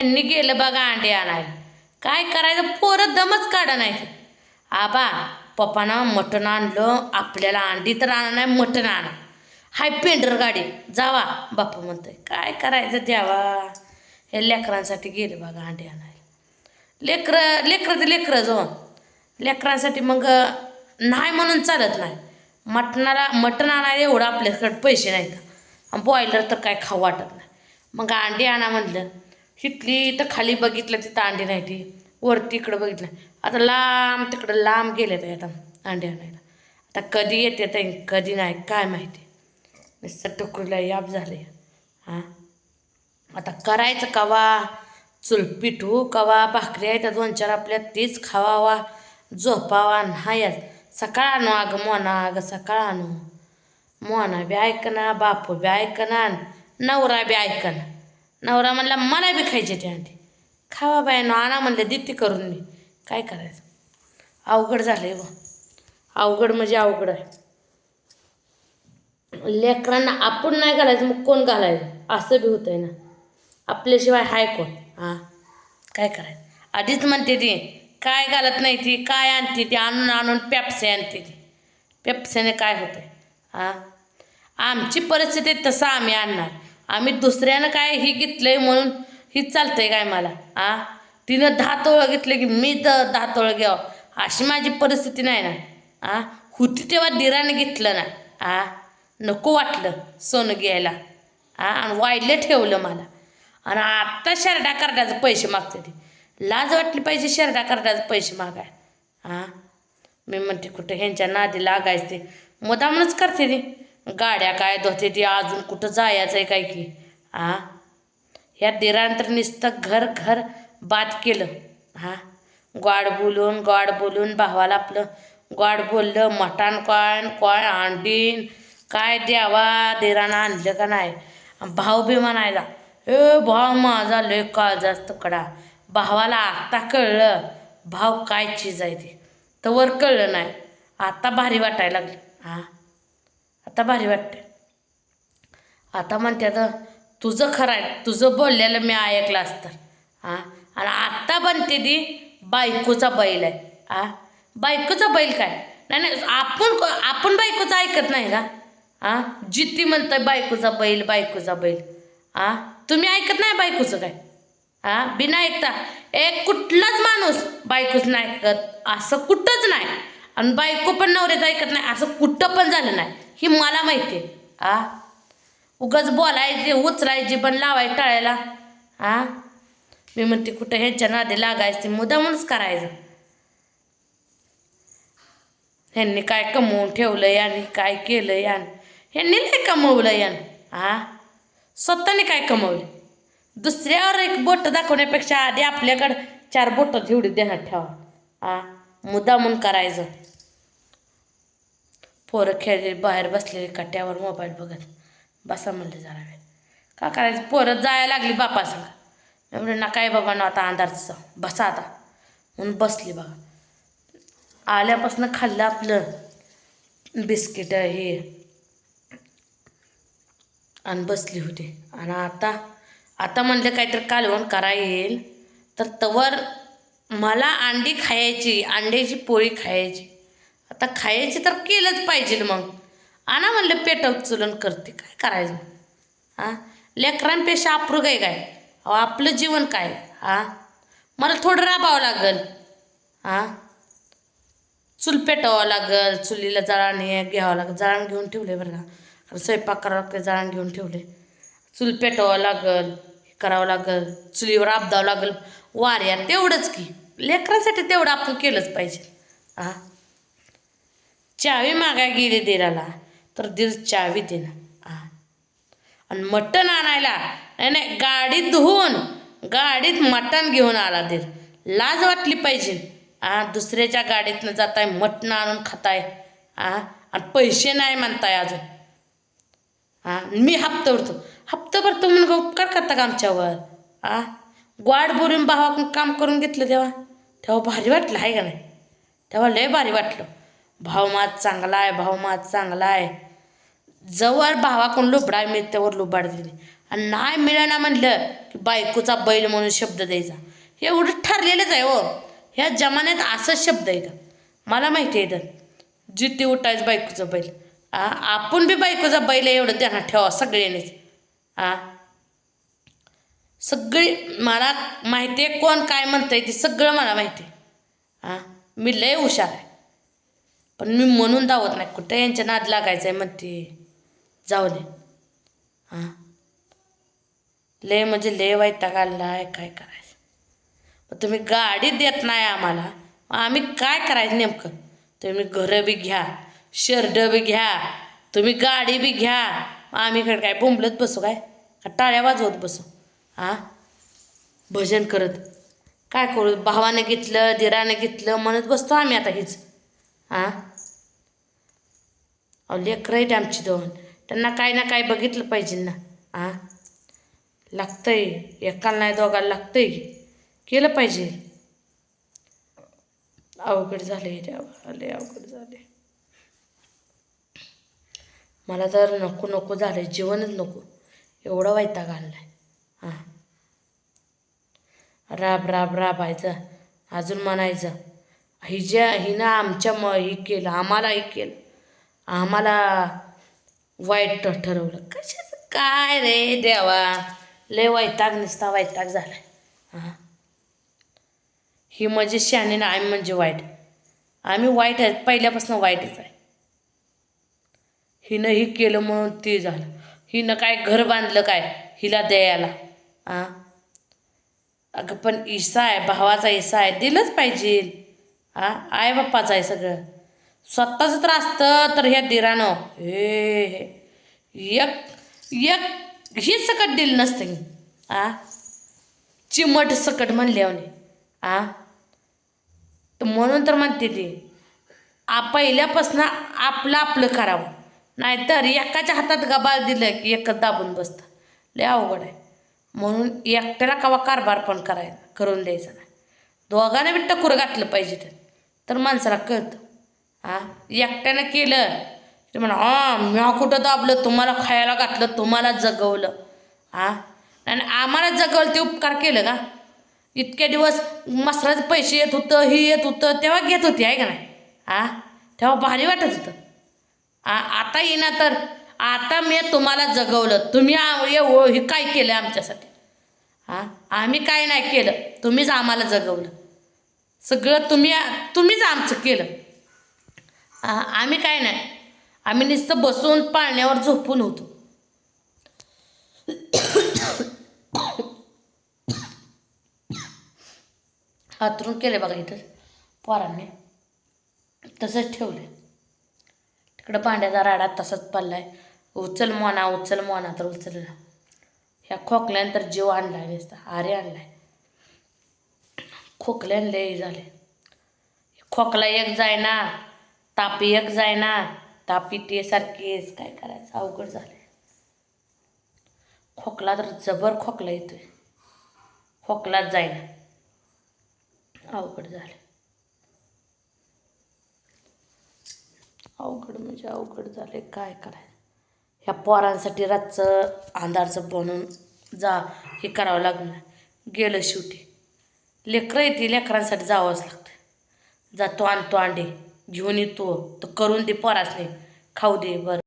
त्यांनी गेलं बघा अंडे आणायला. काय करायचं? पोरं दमच काढा नाही आबा पप्पानं मटण आणलं. आपल्याला अंडी तर आणा नाही मटण आणा. हाय पेंडर गाडी. जावा बाप्पा म्हणतोय. काय करायचं द्यावा हे लेकरांसाठी गेले बघा अंडे आणायला. लेकरं लेकरं ते लेकरं जो लेकरांसाठी मग नाही म्हणून चालत नाही. मटणाला मटण आणायला एवढं आपल्याकडे पैसे नाहीत. बॉयलर तर काय खाऊ वाटत नाही. मग अंडी आणा म्हटलं हिटली तर खाली बघितलं तिथं अंडी नाही ती. वरती इकडं बघितलं. आता लांब तिकडं लांब गेले ते आता अंडी आणायला आता कधी येते ते कधी नाही काय माहिती. नुसतं टुकडीला याप झाले. हां? आता करायचं कवा? चुल पिठू कवा? भाकरी आहे त्या दोन चार आपल्या तीच खावावा झोपावा नाही सकाळ आणू अगं मोना अगं सकाळ आणू. मोना बी ऐकना बापू बी ऐकना नवरा बी ऐकना. नवरा म्हणला मला बी खायचे ते अंडी खावा बायानो आणा म्हणले दिती करून मी. काय करायचं? अवघड झालंय व अवघड म्हणजे अवघड आहे. लेकरांना आपण नाही घालायचं मग कोण घालायचं? असं बी होतंय ना. आपल्याशिवाय हाय कोण? हां. काय करायचं? आधीच म्हणते ती काय घालत नाही ती काय आणते ती आणून आणून पेप्से आणते ती. पेप्सेने काय होतंय? हां. आमची परिस्थिती तसं आम्ही आणणार. आम्ही दुसऱ्यानं काय ही घेतलंय म्हणून ही चालतंय काय मला आ? तिनं दहा तोळं घेतलं की मी तर दहा तोळं घ्यावं. अशी माझी परिस्थिती नाही ना आ? होती तेव्हा दिराने घेतलं ना आ? नको वाटलं सोनं घ्यायला आ? आणि वाईडलं ठेवलं मला. आणि आत्ता शर्टा कार्डाचे पैसे मागते ती. लाज वाटली पाहिजे शर्टा कार्डाचे पैसे मागाय आ? मी म्हणते कुठं ह्यांच्या नादी लागायचं ते. मुदामच करते ती. गाड्या काय धोते ती अजून कुठं जायचं आहे काय की? हां ह्या दिरांतर नुसतं घर घर बाद केलं. हां गॉड बोलून गॉड बोलून भावाला आपलं गॉड बोललं मटण कॉन काय अंडीन काय द्यावा? दिरानं आणलं का नाही? भाऊ बी म्हणायला ए भाव माझा लय काळ जास्त कडा भावाला आत्ता कळलं भाव काय चीज आहे ते. तर वर कळलं नाही. आत्ता भारी वाटायला लागली. हां आता भारी वाटते आता म्हणते आता तुझं खरं आहे तुझं बोललेलं मी ऐकलं असतं. हां आणि आत्ता बनते ती बायकोचा बैल आहे. आ? बायकोचा बैल काय? नाही नाही आपण आपण बायकोचं ऐकत नाही का? आ? जिती म्हणतं बायकोचा बैल बायकोचा बैल. आ? तुम्ही ऐकत नाही बायकोचं काय? हा बिना ऐकता. एक कुठलाच माणूस बायकोच नाही ऐकत. असं कुठंच नाही. आणि बायको पण नवऱ्याचं ऐकत नाही. असं कुठं पण झालं नाही. ही मला माहिती आहे. आ? उगाच बोलायचे उचलायचे पण लावाय टाळायला. आ? मी म्हणते कुठं ह्यांच्या नादी लागायचं ते करायचं. ह्यांनी काय कमवून ठेवलं याने काय केलं यान ह्यांनी नाही कमवलं यान हा स्वतःने काय कमवलं दुसऱ्यावर एक बोट दाखवण्यापेक्षा आधी आपल्याकडं चार बोटं जेवढी देण्यात ठेवा. हा मुद्दामून करायचं. पोरं खेळले बाहेर बसलेले कट्ट्यावर मोबाईल बघत. बसा म्हणले जरा वेळ. का करायचं? पोरं जायला लागली बापा संग म्हणजे ना काय बाबा ना आता अंधारचं. बसा आता. म्हणून बसली बघा. आल्यापासून खाल्लं आपलं. बिस्किट हे. आणि बसली होती. आणि आता आता म्हणलं काहीतरी कालवण करा येईल. तर तवर मला अंडी खायची अंड्याची पोळी खायची. आता खायची तर केलंच पाहिजे मग. आणा म्हणलं पेट चुलन करते काय करायचं? हां? लेकरांपेक्षा अप्रूग आहे काय? अहो आपलं जीवन काय? हां? मला थोडं राबावं लागल. हां? चूल पेटवावं लागल चुलीला जळण हे घ्यावं लागेल. जळण घेऊन ठेवले बरं का? स्वयंपाक करावं लागते जळण घेऊन ठेवले चूल पेटवावं लागल हे करावं लागल. चुलीवर आपदावं लागल. वाऱ्या तेवढंच की लेकरांसाठी तेवढं आपण केलंच पाहिजे. हा चावी मागाय गेली दिराला तर दीर चावी देणं हां आणि मटण आणायला नाही नाही गाडीत धुवून गाडीत मटण घेऊन आला दीर. लाज वाटली पाहिजे. आ दुसऱ्याच्या गाडीतनं जाताय मटण आणून खाताय. आ? आणि पैसे नाही म्हणताय अजून. हां मी हप्ता भरतो. हप्ता भरतो म्हणून का उपकार करता का आमच्यावर? आ? ग्वाड बोलून भावाकडून काम करून घेतलं तेव्हा. तेव्हा भारी वाटलं आहे का नाही? तेव्हा लय भारी वाटलं. भाव मात चांगला आहे भाव मात चांगला आहे. जवळ भावाकडून लुबडा मी त्यावर लुबाड दिली. आणि नाही मिळाना म्हणलं की बायकोचा बैल म्हणून शब्द द्यायचा. हे एवढं ठरलेलंच आहे हो. ह्या जमान्यात असंच शब्द येतं मला माहिती आहे तर जिथे उठायचं बायकोचं बैल. आ आपण बी बायकोचा बैल आहे एवढं ध्यानात ठेवा सगळ्यांनीच. आ? सगळी मला माहिती आहे कोण काय म्हणतंय ते सगळं मला माहिती आहे हां? मी लय हुशार आहे. पण मी म्हणून धावत नाही. कुठं यांच्या नाद लागायचं आहे म्हणते? जाऊ दे. हां? लय म्हणजे लय वैताग आला आहे. काय करायचं? मग तुम्ही गाडी देत नाही आम्हाला. मग आम्ही काय करायचं नेमकं? तुम्ही घरं बी घ्या शर्ट बी घ्या तुम्ही गाडी बी घ्या. मग आम्ही इकडे काय बोंबलत बसू काय? टाळ्या वाजवत बसू? आ? भजन करत. काय करू? भावाने घेतलं दिराने घेतलं म्हणत बसतो आम्ही आता हीच. आ? अहो लेकरं आहेत आमची दोन. त्यांना काही ना काही बघितलं पाहिजे ना. आ? लागतंय. एकाला नाही दोघाला लागतंय. केलं पाहिजे. अवघड झाले आले अवघड झाले मला तर नको नको झालं जीवनच नको. एवढं वैताग आणलाय. आहे राब राब राबायचं. अजून म्हणायचं हिज्या हिनं आमच्या म ही केलं आम्हालाही केलं. आम्हाला वाईट ठरवलं. कशाचं? काय रे देवा? लय वैताग नुसता वैताग झालाय. हां. ही म्हणजे शहाणी ना आम्ही म्हणजे वाईट. आम्ही वाईट आहे पहिल्यापासून वाईटच आहे. हिनं ही केलं म्हणून ते झालं. हिनं काय घर बांधलं काय? हिला द्यायला. हां अगं पण इसा आहे भावाचा इसा आहे दिलंच पाहिजे. आ आई बाप्पाचं आहे सगळं. स्वतःच तर असतं तर ह्या दिरानं. हे एक एक हे सकट दिलं नसतं. आ चिमट सकट म्हणल्याने आ तर म्हणून तर म्हणते ती आ पहिल्यापासून आपलं आपलं करावं. नाहीतर एकाच्या हातात गबाळ दिलं की एकच दाबून बसतं. लय अवघड आहे. म्हणून एकट्याला कवा कारभार पण करायचा करून द्यायचा नाही. दोघांना बी टकूर घातलं पाहिजे तर तर माणसाला कळतं. हां एकट्यानं केलं ते म्हणा हां म्या कुठं दाबलं तुम्हाला खायला घातलं तुम्हाला जगवलं. हां आणि आम्हाला जगवलं ते उपकार केलं का? इतके दिवस मसराचे पैसे येत होतं ही येत होतं तेव्हा घेत होती आहे का नाही? हां तेव्हा भारी वाटत होतं. आ आता येईना तर आता मी तुम्हाला जगवलं. तुम्ही हे काय केलं आमच्यासाठी? हां? आम्ही काय नाही केलं. तुम्हीच आम्हाला जगवलं. सगळं तुम्ही तुम्हीच आमचं केलं. आम्ही काय नाही. आम्ही नुसतं बसून पाळण्यावर झोपून होतो. हातरून केले बघा इथं. पोरांनी. तसंच ठेवले तिकडं भांड्याचा राडा तसाच आहे उचल मोना उचल मोना तर उचलला ह्या खोकल्यानंतर जीव आणला नुसता आरे आणलाय. खोकल्यान लय झाले खोकला एक जायना तापी एक जायना तापी ते सारखीच काय करायचं अवघड झाले खोकला तर जबर खोकला येतोय. खोकलाच जायना. अवघड झाले अवघड म्हणजे अवघड झाले काय करायचं? ह्या पोरांसाठी रातचं अंधारचं बनून जा हे करावं लागलं गेलं शेवटी. लेकरं येते लेकरांसाठी जावंच लागतं. जातो आणतो अंडे घेऊन येतो तर करून दे पोरासने. खाऊ दे बरं.